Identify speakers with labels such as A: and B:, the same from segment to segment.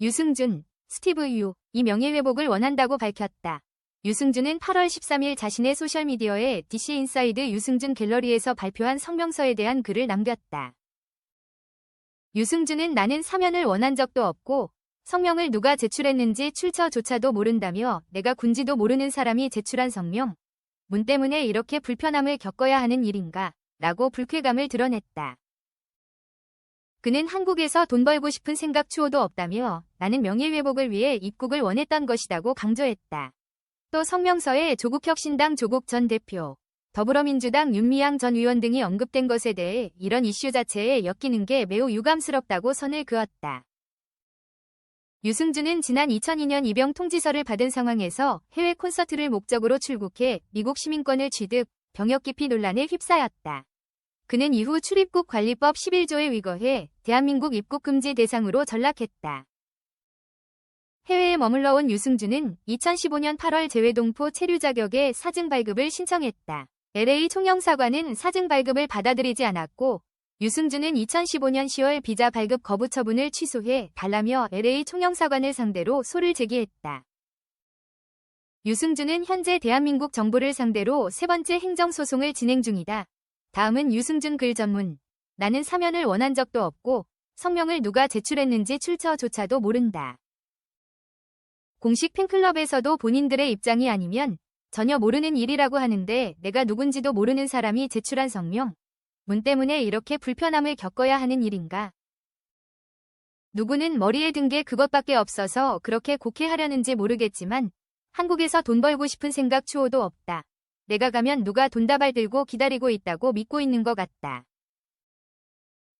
A: 유승준, 스티브 유, 이 명예회복을 원한다고 밝혔다. 유승준은 8월 13일 자신의 소셜미디어에 DC 인사이드 유승준 갤러리에서 발표한 성명서에 대한 글을 남겼다. 유승준은 나는 사면을 원한 적도 없고 성명을 누가 제출했는지 출처조차도 모른다며 내가 군지도 모르는 사람이 제출한 성명, 문 때문에 이렇게 불편함을 겪어야 하는 일인가 라고 불쾌감을 드러냈다. 그는 한국에서 돈 벌고 싶은 생각 추호도 없다며 나는 명예회복을 위해 입국을 원했던 것이라고 강조했다. 또 성명서에 조국혁신당 조국 전 대표, 더불어민주당 윤미향 전 의원 등이 언급된 것에 대해 이런 이슈 자체에 엮이는 게 매우 유감스럽다고 선을 그었다. 유승준은 지난 2002년 입영 통지서를 받은 상황에서 해외 콘서트를 목적으로 출국해 미국 시민권을 취득, 병역 기피 논란에 휩싸였다. 그는 이후 출입국 관리법 11조에 위거해 대한민국 입국 금지 대상으로 전락했다. 해외에 머물러 온 유승준은 2015년 8월 재외동포 체류 자격의 사증 발급을 신청했다. LA 총영사관은 사증 발급을 받아들이지 않았고 유승준은 2015년 10월 비자 발급 거부 처분을 취소해 달라며 LA 총영사관을 상대로 소를 제기했다. 유승준은 현재 대한민국 정부를 상대로 세 번째 행정소송을 진행 중이다. 다음은 유승준 글 전문. 나는 사면을 원한 적도 없고 성명을 누가 제출했는지 출처조차도 모른다. 공식 팬클럽에서도 본인들의 입장이 아니면 전혀 모르는 일이라고 하는데 내가 누군지도 모르는 사람이 제출한 성명, 문 때문에 이렇게 불편함을 겪어야 하는 일인가. 누구는 머리에 든 게 그것밖에 없어서 그렇게 곡해하려는지 모르겠지만 한국에서 돈 벌고 싶은 생각 추호도 없다. 내가 가면 누가 돈다발 들고 기다리고 있다고 믿고 있는 것 같다.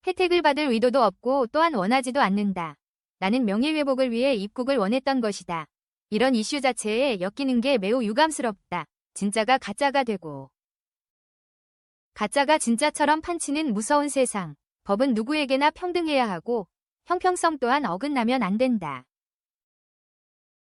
A: 혜택을 받을 의도도 없고 또한 원하지도 않는다. 나는 명예회복을 위해 입국을 원했던 것이다. 이런 이슈 자체에 엮이는 게 매우 유감스럽다. 진짜가 가짜가 되고. 가짜가 진짜처럼 판치는 무서운 세상. 법은 누구에게나 평등해야 하고 형평성 또한 어긋나면 안 된다.